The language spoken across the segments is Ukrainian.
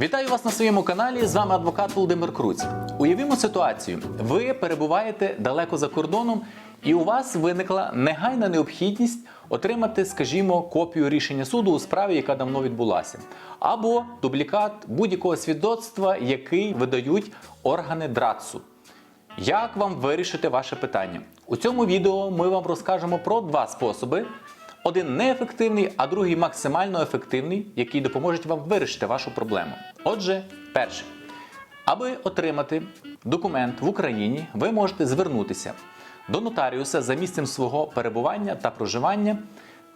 Вітаю вас на своєму каналі. З вами адвокат Володимир Круць. Уявімо ситуацію: ви перебуваєте далеко за кордоном, і у вас виникла негайна необхідність отримати, скажімо, копію рішення суду у справі, яка давно відбулася, або дублікат будь-якого свідоцтва, який видають органи ДРАЦу. Як вам вирішити ваше питання? У цьому відео ми вам розкажемо про два способи. Один неефективний, а другий максимально ефективний, який допоможуть вам вирішити вашу проблему. Отже, перше. Аби отримати документ в Україні, ви можете звернутися до нотаріуса за місцем свого перебування та проживання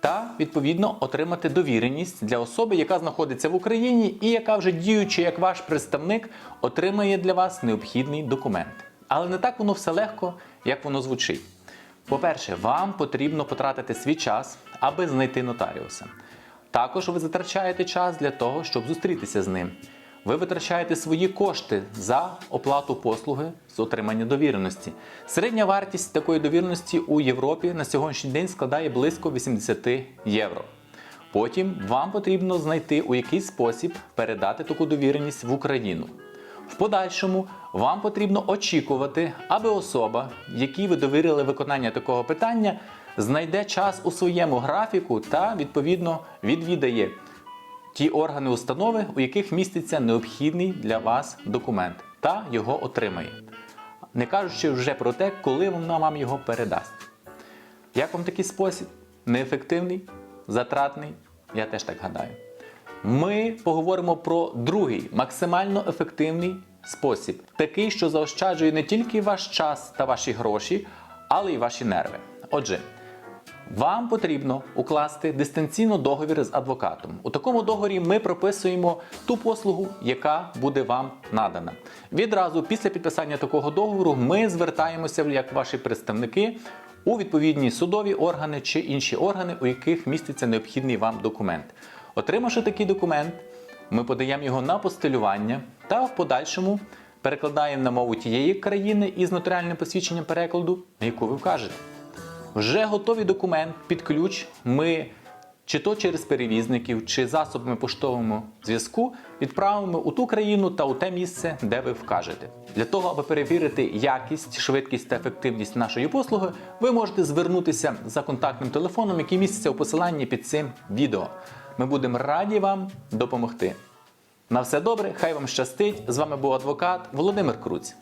та відповідно отримати довіреність для особи, яка знаходиться в Україні і яка вже діючи як ваш представник, отримає для вас необхідний документ. Але не так воно все легко, як воно звучить. По-перше, вам потрібно потратити свій час, аби знайти нотаріуса. Також ви затрачаєте час для того, щоб зустрітися з ним. Ви витрачаєте свої кошти за оплату послуги з отримання довіреності. Середня вартість такої довіреності у Європі на сьогоднішній день складає близько 80 євро. Потім вам потрібно знайти у який спосіб передати таку довіреність в Україну. В подальшому вам потрібно очікувати, аби особа, якій ви довірили виконання такого питання, знайде час у своєму графіку та відповідно відвідає ті органи установи, у яких міститься необхідний для вас документ, та його отримає. Не кажучи вже про те, коли вона вам його передасть. Як вам такий спосіб? Неефективний, затратний? Я теж так гадаю. Ми поговоримо про другий максимально ефективний спосіб, такий, що заощаджує не тільки ваш час та ваші гроші, але й ваші нерви. Отже, вам потрібно укласти дистанційно договір з адвокатом. У такому договорі ми прописуємо ту послугу, яка буде вам надана. Відразу після підписання такого договору ми звертаємося як ваші представники у відповідні судові органи чи інші органи, у яких міститься необхідний вам документ. Отримавши такий документ, ми подаємо його на постелювання та в подальшому перекладаємо на мову тієї країни із нотаріальним посвідченням перекладу, на яку ви вкажете. Вже готовий документ під ключ ми чи то через перевізників, чи засобами поштового зв'язку відправимо у ту країну та у те місце, де ви вкажете. Для того, аби перевірити якість, швидкість та ефективність нашої послуги, ви можете звернутися за контактним телефоном, який міститься у посиланні під цим відео. Ми будемо раді вам допомогти. На все добре, хай вам щастить. З вами був адвокат Володимир Круць.